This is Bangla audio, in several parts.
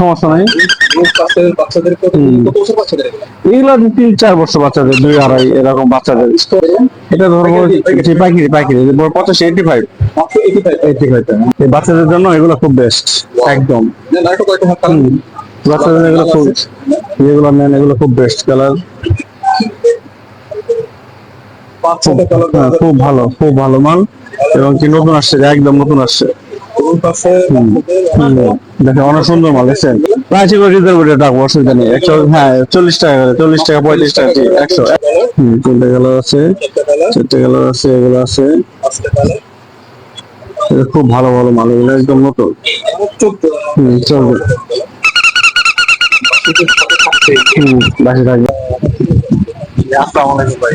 সমস্যা নাই। এগুলো? এগুলো তিন চার বছর বাচ্চাদের দুই আড়াই এরকম বাচ্চাদের। এটা ধরবো যে পাইকারি পাইকারি পঁচাশি এইটি ফাইভ এইটি ফাইভ এই বাচ্চাদের জন্য এগুলো খুব বেস্ট একদম। বাচ্চাদের এগুলো খুব যেগুলো নেন এগুলো খুব বেস্ট কালার হ্যাঁ, খুব ভালো খুব ভালো মাল এবং কি নতুন আসছে একদম নতুন আসছে। দেখেন অনেক সুন্দর মাল দেখছেন? প্রাইসি করে রিজার্ভ করে রাখব অসুবিধা নেই। একশো হ্যাঁ চল্লিশ টাকা করে চল্লিশ টাকা পঁয়ত্রিশ টাকা একশো হুম তিনটে কালার আছে চারটে কালার। আছে এগুলো আছে। পাঁচটা কালার। এটা খুব ভালো ভালো মাল এগুলো একদম নতুন। হুম চলবে হুম বাসে থাকবে। আসসালামু আলাইকুম ভাই।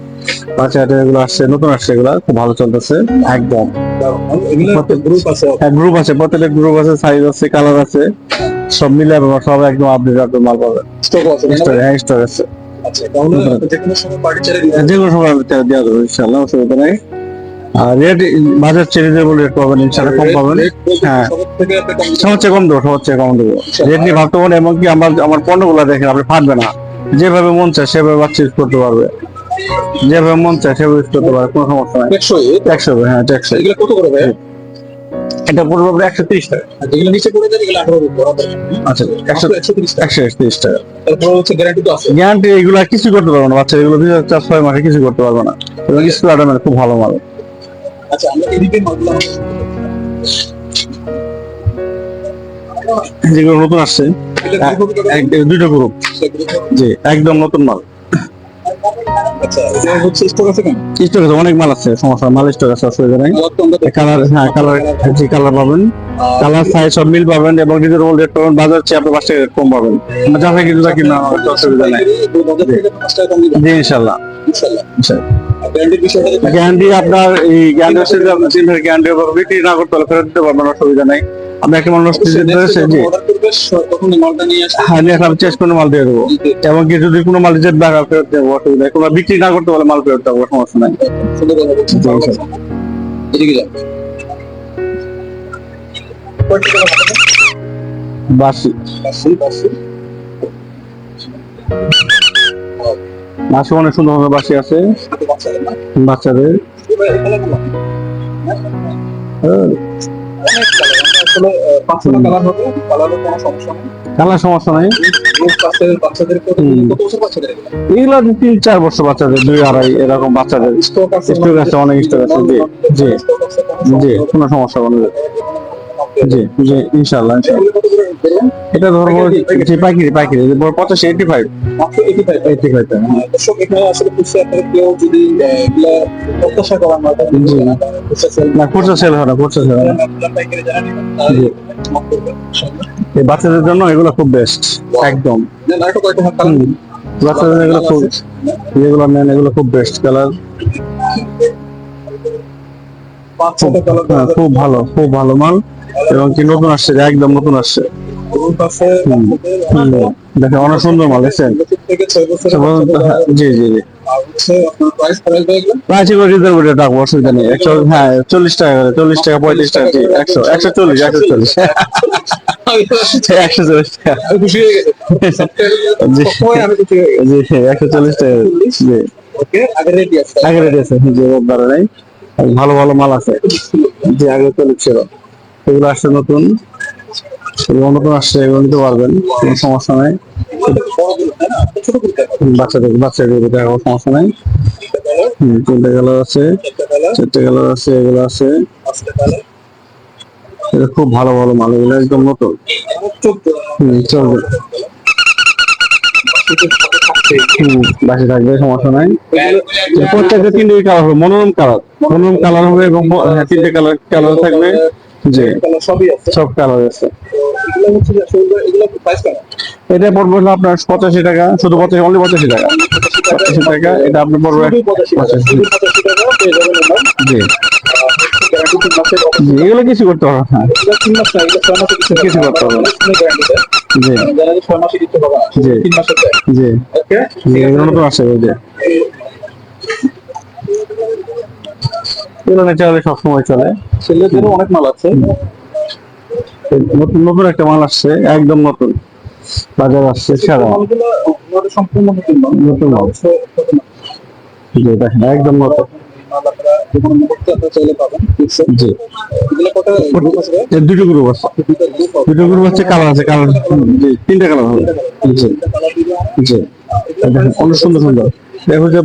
আইটেম এগুলো আসছে নতুন আসছে এগুলো খুব ভালো চলতেছে একদম। গ্রুপ আছে। হ্যাঁ গ্রুপ আছে প্রত্যেকটা গ্রুপ আছে সাইজ আছে কালার আছে সব মিলে সব একদম আপডেট আপডেট মাল না? হ্যাঁ আছে। আচ্ছা যে কোনো সময় ছেড়ে দেওয়া দেবো ইনশাল্লাহ অসুবিধা নেই। আর রেট বাজার চেয়ে রিজনেবল রেট পাবেন ইনশাল্লাহ কম পাবেন। হ্যাঁ। কম সবচেয়ে কম দেবো সবচেয়ে কম দেবো। রেট নিয়ে ভাবতে পারেন এমনকি আমার আমার পণ্যগুলো দেখেন আপনি ফাটবে না। যেভাবে মন চায় সেভাবে বাচ্চা ইউজ করতে পারবে। যেভাবে মন চায় সেভাবে ইউজ করতে পারবে কোনো সমস্যা নাই। টেকসই? হ্যাঁ এগুলো কত করে ভাই? এটা পড়বে আপনার একশো তিরিশ টাকা। যেগুলো নিচে পড়ে এগুলো আঠারো। আচ্ছা একশো একশো তিরিশ একশো তিরিশ টাকা। তারপর হচ্ছে গ্যারান্টি তো আছে। গ্যারান্টি এগুলো কিছু করতে পারবে না বাচ্চা। এগুলো দুই হাজার চার ছয় মাসে কিছু করতে পারবে না। এবং স্কুল আটামের খুব ভালো মাল। আচ্ছা আমরা এদিকে মালগুলো যেগুলো নতুন আসছে দুটো গ্রুপ জি একদম নতুন মাল। আচ্ছা স্টক আছে স্টক আছে অনেক মাল আছে সমস্যা মাল স্টক আছে অসুবিধা নেই। কালার আমরা হ্যাঁ কালার জি কালার পাবেন কালার সাইজ সব মিল পাবেন এবং রিজনেবল রেট পাবেন বাজার চেয়ে আপনি পাঁচ টাকা কম পাবেন। আমরা যা কিনা অসুবিধা নেই। জি। ইনশাল্লাহ। গ্যারান্টি আপনার এই গ্যারান্টি আপনার গ্যারান্টি বিক্রি না করতে হলে ফেরত দিতে পারবেন অসুবিধা নেই। আপনি একটা মানুষ জি। মালটা নিয়ে আসবে। হ্যাঁ নিয়ে আমি চেঞ্জ করে মাল দিয়ে দেবো এবং কি যদি কোনো মাল রিজেক্ট ব্যাক ফেরত দেবো অসুবিধা কোনো বিক্রি না করতে পারলে মাল ফেরত দেবো সমস্যা নাই সুন্দর কথা বলছেন। জি, ভালো ইনশাআল্লাহ। লাগছে। এদিকে যান। কয়টা বাসি বাসি, বাসি। মাসে অনেক সুন্দর সুন্দর বাসি আছে বাচ্চাদের আসলে, কালার হবে। কালারের কোনো সমস্যা নেই। কালার সমস্যা নাই? গ্রুপ আছে, বাচ্চাদের কত বছর বাচ্চাদের এগুলো? তিন চার বছর বাচ্চাদের দুই আড়াই এরকম বাচ্চাদের। স্টক আছে স্টক আছে অনেক স্টক আছে। জি। কোনো সমস্যা কোনো জি জি ইনশাল্লাহ ইনশাল্লাহ এগুলো কত করে ধরুন? এটা ধরবো জি পাইকারি পাইকারি পঁচাশি এইটি ফাইভ এইটি ফাইভ দর্শক এখানে আসলে খুঁজছে আপনারা কেউ যদি প্রত্যাশা করেন না তাহলে জি। খুঁজছে sell না। খুচরা সেল হয় না খুচরা সেল হয় না। আপনারা পাইকারি জানা নেবেন, তাহলে জি। knock করবেন, ইনশাআল্লাহ। এই বাচ্চাদের জন্য এগুলো খুব বেস্ট একদম। বাচ্চাদের এগুলো খুব নেন। এগুলো খুব বেস্ট কালার ছটা হ্যাঁ, খুব ভালো খুব ভালো মাল। এবং কি নতুন আসছে, একদম নতুন আসছে। দেখেন, অনেক সুন্দর মাল, দেখছেন? জি জি জি। হ্যাঁ চল্লিশ টাকা চল্লিশ পঁয়ত্রিশ টাকা একশো একশো চল্লিশ একশো চল্লিশ। একশো চল্লিশ টাকা। চল্লিশ রেডি আছে। ভালো ভালো মাল আছে। জি আগে চলেছিল এগুলো আসছে নতুন। এগুলো নতুন আসছে এগুলো নিতে পারবেন কোনো সমস্যা নাই। বাচ্চাদের বাচ্চাদের কোনো সমস্যা নাই। তিনটে কালার আছে চারটে কালার আছে এগুলো আছে। এটা খুব ভালো ভালো মাল এগুলো একদম নতুন। চলবে। বাসে থাকবে সমস্যা নাই। প্রত্যেকটা তিনটে কালার হবে মনোরম কালার। মনোরম কালার হবে এবং হ্যাঁ, তিনটে কালার কালার থাকবে। জি। সবই আছে। সব কালার আছে। এগুলো হচ্ছে এগুলো প্রাইস কেমন? এটা পড়বে হলো আপনার পঁচাশি টাকা শুধু পঁচাশি অনলি পঁচাশি টাকা। পঁচাশি টাকা এটা আপনি পড়বে জি। এগুলো কিছু করতে হবে না কিছু করতে হবে। জি। যারা যে ছয় মাসে দিতে পারবে না জি। জি এগুলো আসছে এই যে এগুলো সবসময় চলে। ছেলেদেরও অনেক মাল আছে। নতুন নতুন একটা মাল আসছে একদম নতুন। বাজার আসছে সারা সম্পূর্ণ নতুন মাল। জি দেখেন একদম নতুন। দুটো গ্রুপ আছে। দুটো গ্রুপ হচ্ছে কালার আছে কালার তিনটা কালার হবে। জি জি। অনেক সুন্দর সুন্দর। দেখো যে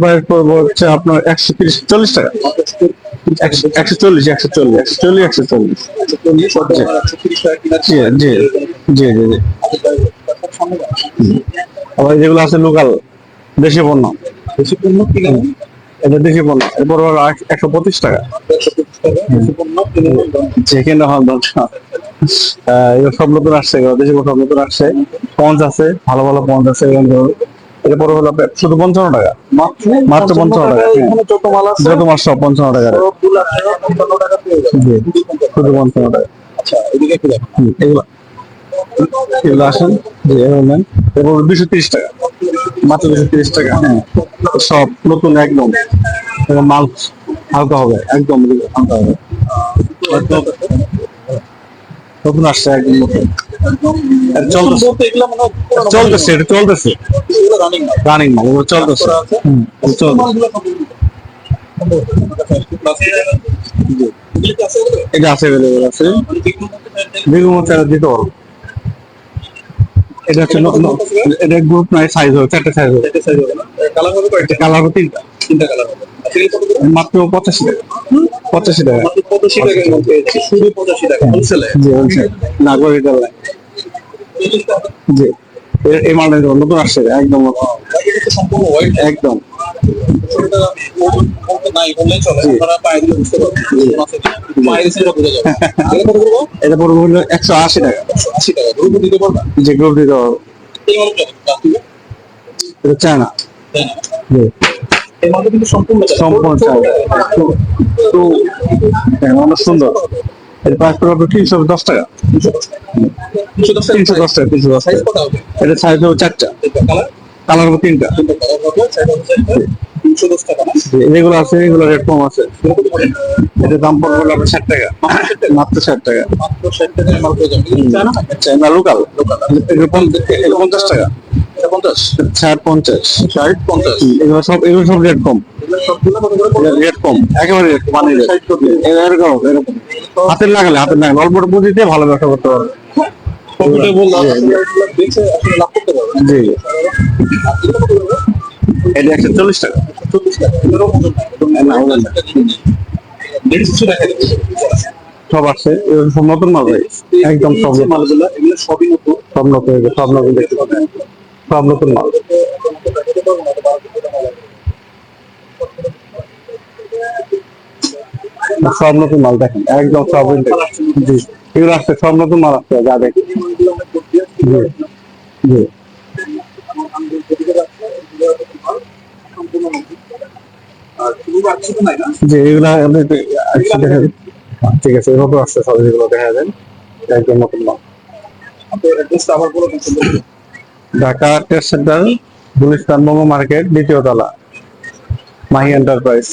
হচ্ছে আপনার একশো তিরিশ চল্লিশ টাকা। একশো চল্লিশ একশো চল্লিশ একশো চল্লিশ একশো চল্লিশ। জি জি জি জি জি। আবার যেগুলো আছে লোকাল দেশি পণ্য। পণ্য এটা দেশি পণ্য এরপর হলো একশো পঁচিশ টাকা। চিকেন সব নতুন আসছে দেশি সব নতুন আসছে। পঞ্চ আছে ভালো ভালো পঞ্চ আছে এটা পরে হলো শুধু পঞ্চান্ন টাকা। মাত্র পঞ্চান্ন টাকা। যত মাস সব পঞ্চান্ন টাকা শুধু পঞ্চান্ন। টাকা। এরপর দুশো তিরিশ টাকা। মাত্র দুশো তিরিশ টাকা সব নতুন একদম। মাল হালকা হবে, একদম। হালকা হবে নতুন আসছে, একদম নতুন। চলতেছে। এটা চলতেছে। রানিং মাল। চলতেছে। এটা আছে অ্যাভেলেবল আছে। মানে বেগুন চারা দিতে পারব এটা হচ্ছে এটা গ্রুপ নয় সাইজ হবে চারটে সাইজ হবে? কালার হবে? কালার হবে তিনটা। কালার হবে। মাত্র পঁচাশি টাকা। পঁচাশি টাকা। 85 টাকার মধ্যে শুধু 85 টাকা, জি না দিতে জি। এই মালটা দেখুন, নতুন আসছে একদম একদম। এটা পড়বে হলো একশো আশি টাকা। 80 টাকা। গ্রুপে দিতে পারবেন? যে গ্রুপ দিতে পারব? এটা না? কিন্তু সম্পূর্ণ সম্পূর্ণ তো সুন্দর। তিনশো দশ টাকা তিনশো দশ টাকা। তিনশো দশ টাকা তিনশো দশ টাকা তিনশো দশ টাকা? এটা সাইজ হবে চারটা কালার? হবে তিনটা না? আছে এগুলো রেট কম আছে এগুলো? এটা দাম পড়বে হলো আপনার ষাট টাকা মাত্র ষাট টাকা চায়না? লোকাল এগুলো পঞ্চাশ এগুলো টাকা এটা পঞ্চাশ। ষাট পঞ্চাশ ষাট, পঞ্চাশ। এগুলো সব এগুলো সব রেট কম রেট কম একেবারে রেট মানে রেট। ষাট সত্তর। এরকম এরকম। হাতের লাগালে হাতের লাগালে অল্প পুঁজি দিয়ে ভালো ব্যবসা করতে পারবে। জি? এটা একশো চল্লিশ টাকা। সব নতুন মাল একদম সব মালগুলো, এগুলো সবই নতুন। সব নতুন এগুলো, সব নতুন দেখতে পাবেন সব নতুন মাল। সব নতুন মাল দেখেন একদম সব জি এগুলো আসছে সব নতুন মাল আসছে যা দেখি জি জি। এগুলো আপনি দেখেন। ঠিক আছে এভাবে আসছে সব যেগুলো দেখা একদম নতুন মাল। Dhaka test centre Gulistan Momo market দ্বিতীয় তলা। মাহি এন্টারপ্রাইজ।